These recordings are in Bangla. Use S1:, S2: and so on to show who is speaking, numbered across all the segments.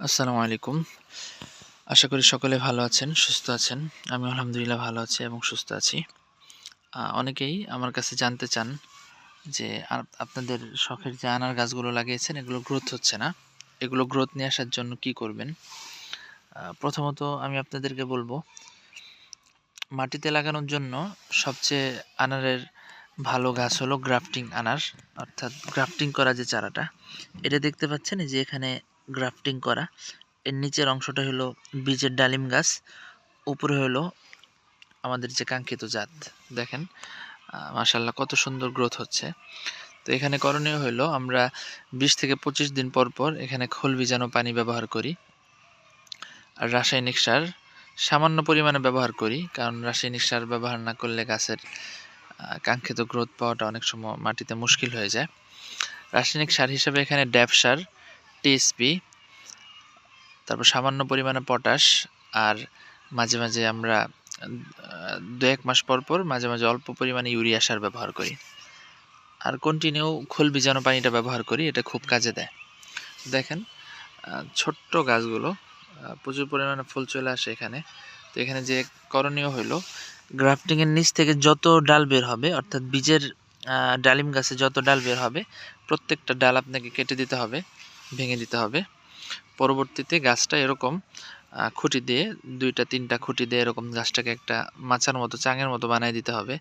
S1: আসসালামু আলাইকুম। আশা করি সকলে ভালো আছেন, সুস্থ আছেন। আমি আলহামদুলিল্লাহ ভালো আছি এবং সুস্থ আছি। অনেকেই আমার কাছে জানতে চান যে আপনাদের শখের যে আনার গাছগুলো লাগিয়েছেন, এগুলো গ্রোথ হচ্ছে না। এগুলো গ্রোথ নিয়ে আসার জন্য কি করবেন? প্রথমত আমি আপনাদেরকে বলব, মাটিতে লাগানোর জন্য সবচেয়ে আনারের ভালো গাছ হলো গ্রাফটিং আনার, অর্থাৎ গ্রাফটিং করা যে চারাটা, এটা দেখতে পাচ্ছেন যে এখানে গ্রাফটিং করা। এর নিচের অংশটা হলো বীজের ডালিম গাছ, উপরে হলো আমাদের যে কাঙ্ক্ষিত জাত, দেখেন। মাশাল্লাহ কত সুন্দর গ্রোথ হচ্ছে। তো এখানে করণীয় হলো আমরা বিশ থেকে পঁচিশ দিন পর পর এখানে খোল বীজাণু পানি ব্যবহার করি। আর রাসায়নিক সার সামান্য পরিমাণে ব্যবহার করি, কারণ রাসায়নিক সার ব্যবহার না করলে গাছের কাঙ্ক্ষিত গ্রোথ পাওয়াটা অনেক সময় মাটিতে মুশকিল হয়ে যায়। রাসায়নিক সার হিসেবে এখানে ড্যাপ সার টিএসপি তারপর সামান্য পরিমাণে পটাশ আর মাঝে মাঝে আমরা দু এক মাস পর পর মাঝে মাঝে অল্প পরিমাণে ইউরিয়া সার ব্যবহার করি। আর কন্টিনিউ খোল বীজাণু পানিটা ব্যবহার করি, এটা খুব কাজে দেয়। দেখেন ছোট্ট গাছগুলো প্রচুর পরিমাণে ফুল চলে আসে এখানে। তো এখানে যে করণীয় হলো গ্রাফটিংয়ের নিচ থেকে যত ডাল বের হবে, অর্থাৎ বীজের ডালিম গাছে যত ডাল বের হবে, প্রত্যেকটা ডাল আপনাকে কেটে দিতে হবে। ভেঙে দিতে হবে। পরবর্তীতে গাছটা এরকম খুঁটি দিয়ে, দুইটা, তিনটা খুঁটি দিয়ে এরকম গাছটাকে একটা মাচার মতো, চাঙের মতো বানিয়ে দিতে হবে।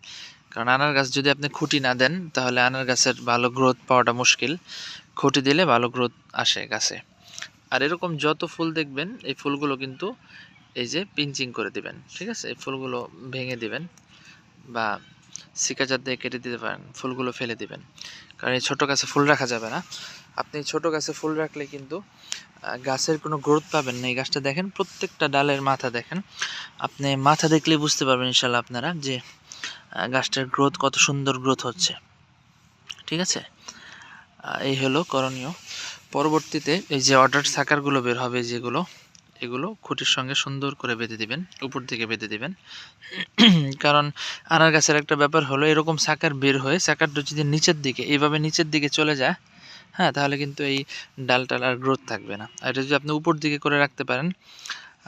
S1: কারণ আনার গাছ যদি আপনি খুঁটি না দেন, তাহলে আনার গাছের ভালো গ্রোথ পাওয়াটা মুশকিল। খুঁটি দিলে ভালো গ্রোথ আসে গাছে। আর এরকম যত ফুল দেখবেন, এই ফুলগুলো কিন্তু এই যে পিঞ্চিং করে দিবেন, ঠিক আছে? এই ফুলগুলো ভেঙে দিবেন বা সিকাচার দিয়ে কেটে দিতে পারেন, ফুলগুলো ফেলে দিবেন। কারণ এই ছোটো গাছে ফুল রাখা যাবে না। আপনি ছোট গাছে ফুল রাখলে কিন্তু গাছের কোনো গ্রোথ পাবেন না। এই গাছটা দেখেন, প্রত্যেকটা ডালের মাথা দেখেন। আপনি মাথা দেখলেই বুঝতে পারবেন ইনশাল্লাহ আপনারা যে গাছটার গ্রোথ কত সুন্দর গ্রোথ হচ্ছে। ঠিক আছে? এই হলো করণীয়। পরবর্তীতে এই যে অর্ডার সাকারগুলো বের হবে যেগুলো এগুলো খুঁটির সঙ্গে সুন্দর করে বেঁধে দিবেন, উপর দিকে বেঁধে দিবেন। কারণ আনার গাছের একটা ব্যাপার হলো, এরকম সাকার বের হয়ে সাকারটা যদি নিচের দিকে, এইভাবে নিচের দিকে চলে যায় হ্যাঁ তাহলে কিন্তু এই ডালটাল আর গ্রোথ থাকবে না। আর এটা যদি আপনি উপর দিকে করে রাখতে পারেন,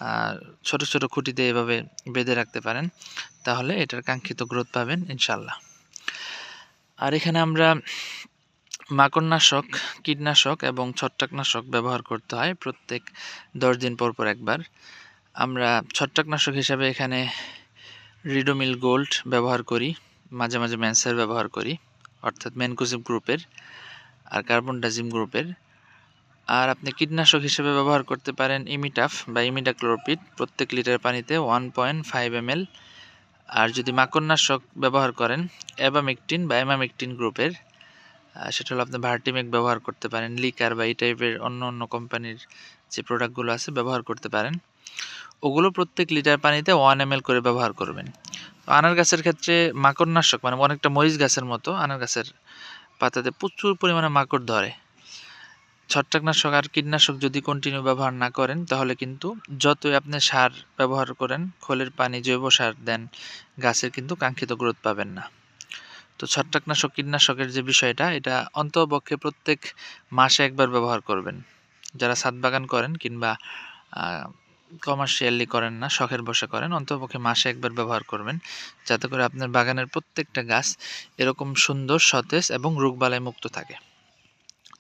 S1: আর ছোট ছোট খুঁটিতে এভাবে বেঁধে রাখতে পারেন, তাহলে এটার কাঙ্ক্ষিত গ্রোথ পাবেন ইনশাল্লাহ আর এখানে আমরা মাকড়নাশক, কীটনাশক এবং ছত্রাকনাশক ব্যবহার করতে হয় প্রত্যেক দশ দিন পর পর একবার। আমরা ছত্রাকনাশক হিসাবে এখানে রিডোমিল গোল্ড ব্যবহার করি, মাঝে মাঝে ম্যানসার ব্যবহার করি, অর্থাৎ ম্যানকোজিম গ্রুপের আর কার্বন ডাজিম গ্রুপের আর আপনি কীটনাশক হিসেবে ব্যবহার করতে পারেন ইমিটাফ বা ইমিডাক্লোরপিড প্রত্যেক লিটার পানিতে ওয়ান পয়েন্ট ফাইভ এম আর যদি মাকড়নাশক ব্যবহার করেন অ্যাবামেকটিন বা অ্যামামেকটিন গ্রুপের সেটা হলো আপনি ভার্টিমেক ব্যবহার করতে পারেন লিকার বা এই টাইপের অন্য অন্য কোম্পানির যে প্রোডাক্টগুলো আছে ব্যবহার করতে পারেন। ওগুলো প্রত্যেক লিটার পানিতে ওয়ান এম করে ব্যবহার করবেন। আনার গাছের ক্ষেত্রে মাকড়নাশক মানে অনেকটা মরিচ গাছের মতো আনার গাছের পাতাতে প্রচুর পরিমাণে মাকড় ধরে। ছত্রাকনাশক আর কীটনাশক যদি কন্টিনিউ ব্যবহার না করেন, তাহলে কিন্তু যতই আপনি সার ব্যবহার করেন, খোলের পানি জৈব সার দেন, গাছের কিন্তু কাঙ্ক্ষিত গ্রোথ পাবেন না। তো ছত্রাকনাশক, কীটনাশকের যে বিষয়টা, এটা অন্তপক্ষে প্রত্যেক মাসে একবার ব্যবহার করবেন। যারা ছাদ বাগান করেন কিংবা কমার্শিয়ালি করেন না, শখের বসে করেন, অন্তপক্ষে মাসে একবার ব্যবহার করবেন। যাতে করে আপনার বাগানের প্রত্যেকটা গাছ এরকম সুন্দর, সতেজ এবং রোগবালাই মুক্ত থাকে।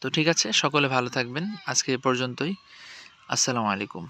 S1: তো ঠিক আছে, সকলে ভালো থাকবেন। আজকে এ পর্যন্তই। আসসালামু আলাইকুম।